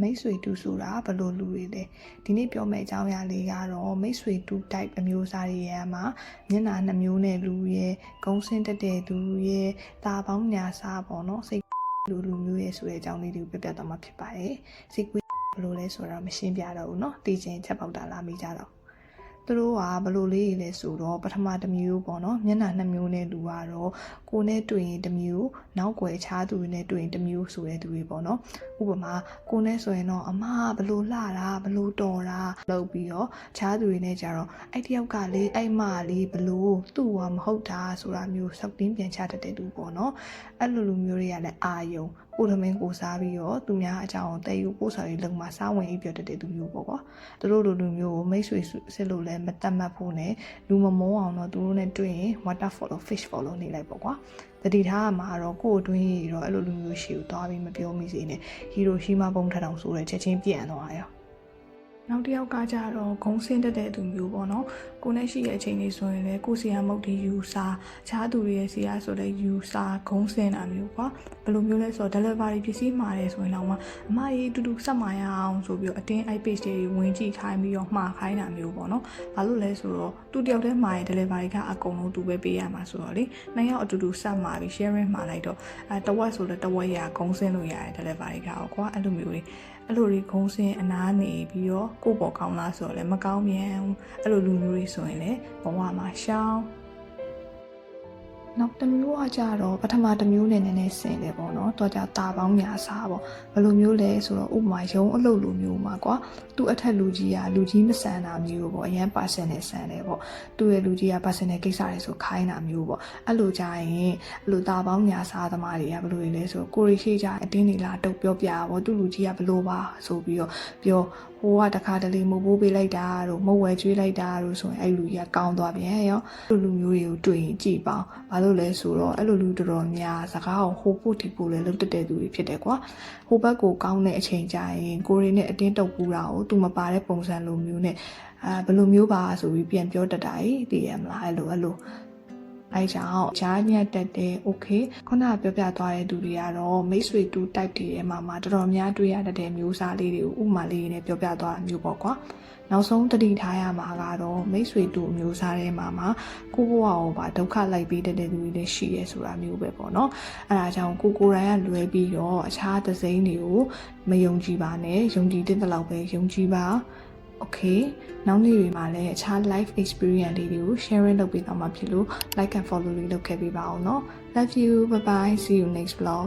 မိတ်ဆွေတူဆိုတာဘယ်လိုလူတွေလဲဒီနေ့ပြောမယ့်အကြောင်းအရာလေးကတော့မိတ်ဆွေတူ type အမျိုးအစားတွေရဲ့မှာမျက်နှာနှစ်မျိုးနဲ့လူရဲ့ဂုံးဆင်းတက်တဲ့လူရဲ့ตาပေါင်းညာစားပေါ့နော်စိတ်လူလူမျိုးရဲ့ဆိုတဲ့အကြောင်းလေးတွေကိုပြပြသွားမှာဖြစ်ပါတယ်စိတ်ကွေးဘယ်လိုလဲဆိုတော့မရှင်းပြတော့ဘူးเนาะတည်ခြင်းချက်ပေါက်တာလားမိကြတော့ သူတို့ကဘယ်လိုလေးလဲဆိုတော့ပထမတစ်မျိုးပေါ့နော်မျက်နှာနှစ်မျိုးနဲ့လူကတော့ကိုယ်နဲ့တွေ့ရင်တစ်မျိုးနောက်ွယ်ခြားသူတွေနဲ့တွေ့ရင်တစ်မျိုးဆိုတဲ့သူတွေပေါ့နော်ဥပမာကိုနဲ့ဆိုရင်တော့အမဘလို့လှတာဘလို့တော်တာလုပ်ပြီးတော့ခြားသူတွေနဲ့ကြတော့အဲ့တယောက်ကလေအဲ့မလေးဘလို့သူ့ဟာမဟုတ်တာဆိုတာမျိုးစောက်တင်းပြန်ချတတ်တဲ့သူပေါ့နော်အဲ့လိုလူမျိုးတွေကလည်းအာယုံကိုယ်ထမင်းကိုစားပြီးတော့သူများအကြောင်းတည်ယူပို့ဆောင်ရေးလုံမှာစားဝင်အိပ်ပြတ်တဲ့သူမျိုးပေါ့ကွာသူတို့လိုလူမျိုးကိုမိတ်ဆွေစစ်လို့လည်းမတတ်မှတ်ဖို့နဲ့လူမမုန်းအောင်တော့သူတို့နဲ့တွေ့ရင် water follow fish follow နေလိုက်ပေါ့ကွာတတိထားမှာတော့ကိုယ်အတွင်းကြီးတော့အဲ့လိုလူမျိုးရှိကိုသွားပြီးမပြောမိစေနဲ့ဟီရိုရှီမာပုံထထောင်ဆိုတဲ့ချက်ချင်းပြန်သွားရော နောက်တစ်ယောက်ကကြတော့ဂုံးဆင်းတက်တဲ့သူမျိုးပေါ့နော်ကိုနဲ့ရှိတဲ့အချိန်လေးဆိုရင်လည်းကိုစီယာမုတ်ဒီယူစာခြားသူတွေရဲ့စီယာဆိုတဲ့ယူစာဂုံးဆင်းတာမျိုးကွာဘယ်လိုမျိုးလဲဆိုတော့ delivery ပစ္စည်းမှာတယ်ဆိုရင်တော့မှအမကြီးတူတူဆက်မှာရအောင်ဆိုပြီးတော့အတင်း i page တွေဝင်ကြည့်ခိုင်းပြီးတော့မှာခိုင်းတာမျိုးပေါ့နော်ဘာလို့လဲဆိုတော့သူတယောက်တည်းမှာရင် delivery ကအကုန်လုံးသူပဲပေးရမှာဆိုတော့လေနှစ်ယောက်အတူတူဆက်မှာပြီး sharing မှာလိုက်တော့အဲတဝက်ဆိုတော့တဝက်ရဂုံးဆင်းလို့ရတယ် delivery ကကွာအဲ့လိုမျိုးတွေ အဲ့လိုတွေခုံးစင်းအနားနေပြီးတော့ကိုယ့်ပေါ်ကောင်းလားဆိုတော့လည်းမကောင်းမြန်ဘူးအဲ့လိုလူမျိုးတွေဆိုရင်လည်းဘဝမှာရှောင်း နောက်တစ်မျိုးကကြတော့ပထမတစ်မျိုးနဲ့နည်းနည်းဆင်တယ်ပေါ့နော်တော့ကြတာပေါင်းညာစားပေါ့ဘယ်လိုမျိုးလဲဆိုတော့ဥပမာရုံအလုပ်လိုမျိုးမှာကွာသူ့အထက်လူကြီးကလူကြီးမဆန်တာမျိုးပေါ့အရန်ပါစင်နဲ့ဆန်တယ်ပေါ့သူ့ရဲ့လူကြီးကပါစင်နဲ့ကိစ္စတွေဆိုခိုင်းတာမျိုးပေါ့အဲ့လိုကြရင်အဲ့လိုတာပေါင်းညာစားသမားတွေကဘယ်လိုလဲဆိုတော့ကိုရီရှိကြအတင်းနေလာတုတ်ပြောပြပါပေါ့သူ့လူကြီးကဘယ်လိုပါဆိုပြီးတော့ပြောဟိုကတခါတလေမဟုတ်ပေးလိုက်တာတို့မဟုတ်ဝဲကျွေးလိုက်တာတို့ဆိုရင်အဲ့လူကြီးကကောင်းသွားပြန်ရောအဲ့လိုလူမျိုးတွေကိုတွေ့ရင်ကြည်ပါဘာလို့လဲဆိုတော့အဲ့လိုလူတော်တော်များစကားကိုဟိုဖို့ဒီဖို့လဲလုပ်တတ်တဲ့သူတွေဖြစ်တယ်ကွာဟိုဘက်ကိုကောင်းတဲ့အချိန်ကြရင်ကိုရီနဲ့အတင်းတုပ်ပူတာကိုသူမပါတဲ့ပုံစံလိုမျိုးနဲ့အာဘယ်လိုမျိုးပါဆိုပြီးပြန်ပြောတတ်တာကြီးသိရမလားအဲ့လိုအဲ့လို အဲကြောင့်ဂျားညက်တက်တဲ့ okay ခုနကပြောပြသွားတဲ့သူတွေကတော့မိတ်ဆွေတူ type တွေထဲမှာမှာတော်တော်များတွေ့ရတတ်တဲ့မျိုးစားလေးတွေကိုဥပမာလေးတွေနဲ့ပြောပြသွားတာမျိုးပေါ့ကွာနောက်ဆုံးတတိထားရမှာကတော့မိတ်ဆွေတူအမျိုးစားထဲမှာမှာကိုဘဝကိုပါဒုက္ခလိုက်ပေးတတ်တဲ့သူတွေလည်းရှိရဲဆိုတာမျိုးပဲပေါ့နော်အဲဒါကြောင့်ကိုကိုယ်တိုင်ကလွယ်ပြီးတော့အခြားသစိမ်းတွေကိုမယုံကြည်ပါနဲ့ယုံကြည်တဲ့လောက်ပဲယုံကြည်ပါ okay နောက်နေ့တွေမှာလည်းအခြား life experience လေးတွေကို sharing လုပ်ပေးတော့မှာဖြစ်လို့ like and follow လေးလုပ်ခဲ့ပေးပါအောင်เนาะ love you bye bye see you next vlog